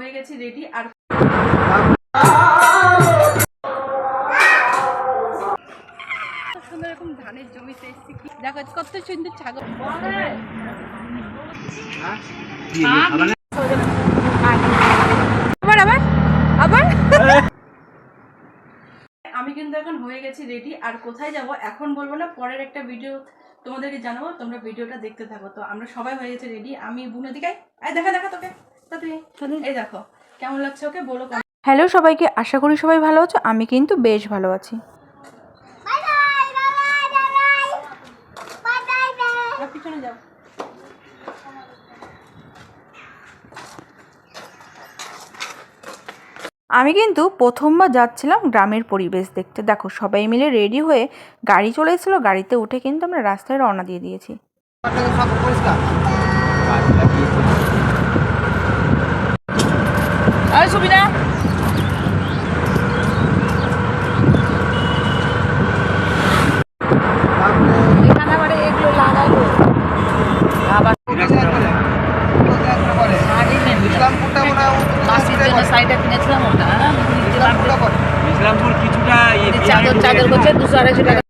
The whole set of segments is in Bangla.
হয়ে গেছি রেডি আর আমি কিন্তু এখন হয়ে গেছি রেডি আর কোথায় যাব এখন বলব না, পরের একটা ভিডিও তোমাদেরকে জানাব, তোমরা ভিডিওটা দেখতে থাকো। তো আমরা সবাই হয়ে গেছে রেডি আমি বুনো দিকে দেখা দেখা তোকে। এই দেখো কেমন লাগছে ওকে? বলো হ্যালো সবাইকে আশা করি সবাই ভালো আছো আমি কিন্তু বেশ ভালো আছি। পিছনে যাও। আমি কিন্তু প্রথমবার যাচ্ছিলাম গ্রামের পরিবেশ দেখতে। দেখো সবাই মিলে রেডি হয়ে গাড়ি চলে এসেছিল গাড়িতে উঠে কিন্তু আমরা রাস্তায় রওনা দিয়ে দিয়েছি। ইসলামপুর কিছুটা চাদর চাদর করছে দুশো আড়াইশো টাকা।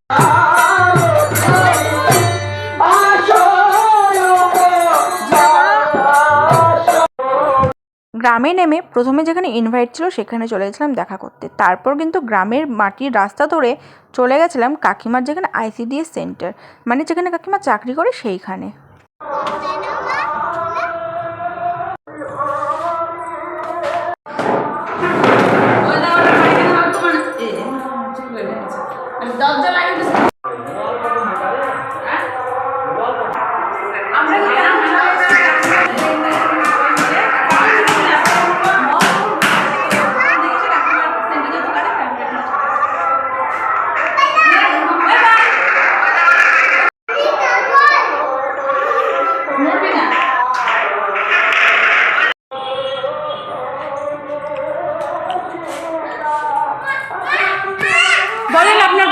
গ্রামে নেমে প্রথমে যেখানে ইনভাইট ছিল সেখানে চলে গেছিলাম দেখা করতে। তারপর কিন্তু গ্রামের মাটির রাস্তা ধরে চলে গেছিলাম কাকিমার যেখানে আইসিডিএস সেন্টার মানে যেখানে কাকিমা চাকরি করে সেইখানে।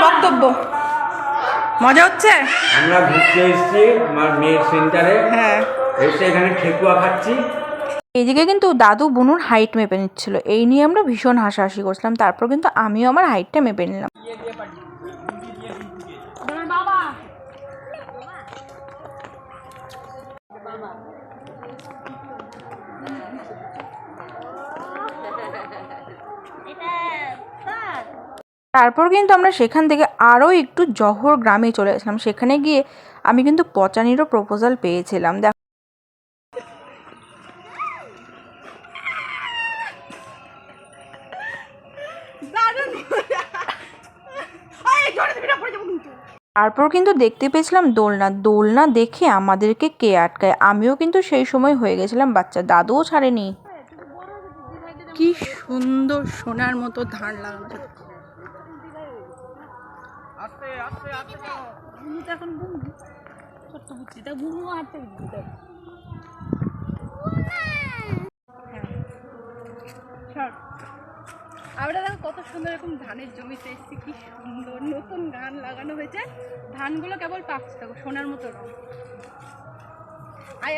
বক্তব্য। মজা হচ্ছে? আমরা ঘুরতে এসেছি আমার মেয়ের সেন্টারে হ্যাঁ। এসে এখানে ঠেকুয়া খাচ্ছি। এইদিকে কিন্তু দাদু বুনুর হাইট মেপে নিচ্ছিল। এই নিয়ে আমরা ভীষণ হাসাহাসি করছিলাম। তারপর কিন্তু আমিও আমার হাইটটা মেপে নিলাম। তারপর কিন্তু আমরা সেখান থেকে আরও একটু জহর গ্রামে চলে আসলাম। সেখানে গিয়ে আমি কিন্তু পচানিরও প্রপোজাল পেয়েছিলাম। দেখ তারপর কিন্তু দেখতে পেয়েছিলাম দোলনা। দোলনা দেখে আমাদেরকে কে আটকায়? আমিও কিন্তু সেই সময় হয়ে গেছিলাম বাচ্চা। দাদুও ছাড়েনি। কি সুন্দর সোনার মতো ধান লাগানো। আমরা দেখো কত সুন্দর এরকম ধানের জমিতে এসেছি, কি সুন্দর নতুন ধান লাগানো হয়েছে। ধানগুলো কেবল পাকছে, দেখো, সোনার মতো রং। আয়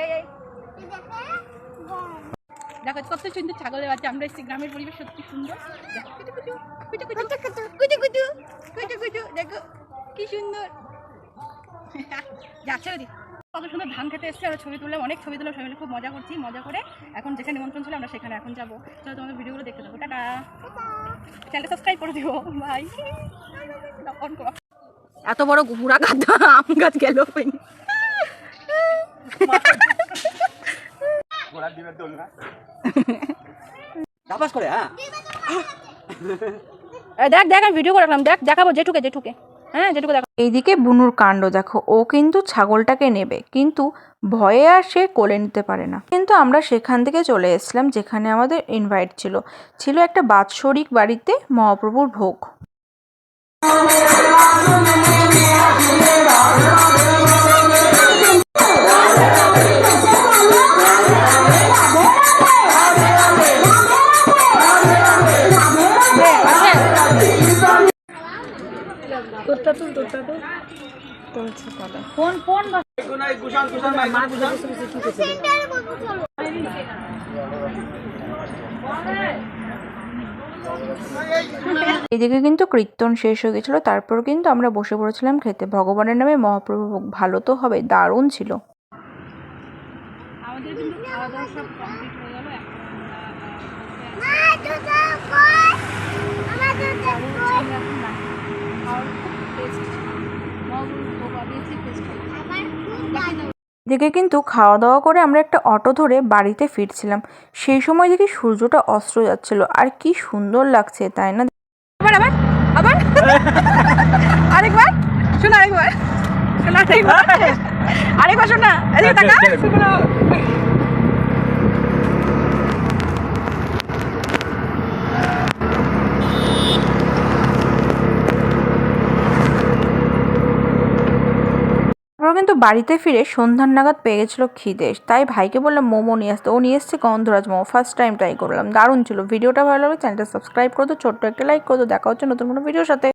দেখো, কত সুন্দর ছাগলের বাচ্চা। আমরা এসেছি, গ্রামের পরিবেশ সত্যি সুন্দর। দেখো কি সুন্দর। যাচ্ছে ওদি কত সুন্দর ধান খেতে এসছে আর ছবি তুললাম অনেক ছবি তুললাম সবাই খুব মজা করছি মজা করে এখন যেখানে নিমন্ত্রণ ছিল আমরা সেখানে এখন যাব। চলো তোমাদের ভিডিওগুলো দেখতে থাকো। টাটা। চ্যানেলটা সাবস্ক্রাইব করে দিও। অন করো। এত বড় ঘুরা গাছ আম গাছ গেল করে হ্যাঁ। দেখ দেখ আমি ভিডিও করে রাখলাম। দেখ দেখাবো যেটুকে যেটুকে। হ্যাঁ যেটুকু দেখো। এইদিকে বুনুর কাণ্ড, দেখো, ও কিন্তু ছাগলটাকে নেবে, কিন্তু ভয়ে আর সে কোলে নিতে পারে না। কিন্তু আমরা সেখান থেকে চলে এসলাম যেখানে আমাদের ইনভাইট ছিল। ছিল একটা বাৎসরিক বাড়িতে মহাপ্রভুর ভোগ। ফোন ফোন এদিকে কিন্তু কীর্তন শেষ হয়ে গেছিল তারপর কিন্তু আমরা বসে পড়েছিলাম খেতে। ভগবানের নামে মহাপ্রভু ভালো তো হবে দারুণ ছিল। আমাদের কিন্তু খাওয়া দাওয়া সব কমপ্লিট হয়ে গেল এখন আমরা বসে আছি। যাব হচ্ছে আমরা এখন না খাওয়ার খুব টেস্ট এদিকে কিন্তু খাওয়া দাওয়া করে আমরা একটা অটো ধরে বাড়িতে ফিরছিলাম। সেই সময় দেখি সূর্যটা অস্ত্র যাচ্ছিল। আর কি সুন্দর লাগছে তাই না? আবার আবার আবার। আরেকবার। শোনা আরেকবার। শোনা আরেকবার। আরেকবার শোনা এদিকে তাকা কিন্তু বাড়িতে ফিরে সন্ধ্যার নাগাদ পেয়ে গেছিল খিদে। তাই ভাইকে বললাম, মোমো নিয়ে আসতে। ও নিয়ে এসছে গন্ধরাজ মোমো। ফার্স্ট টাইম ট্রাই করলাম। দারুণ ছিল। ভিডিওটা ভালো লাগলে চ্যানেলটা সাবস্ক্রাইব করো ছোট্ট একটা লাইক করো দেখা হচ্ছে নতুন কোনো ভিডিওর সাথে।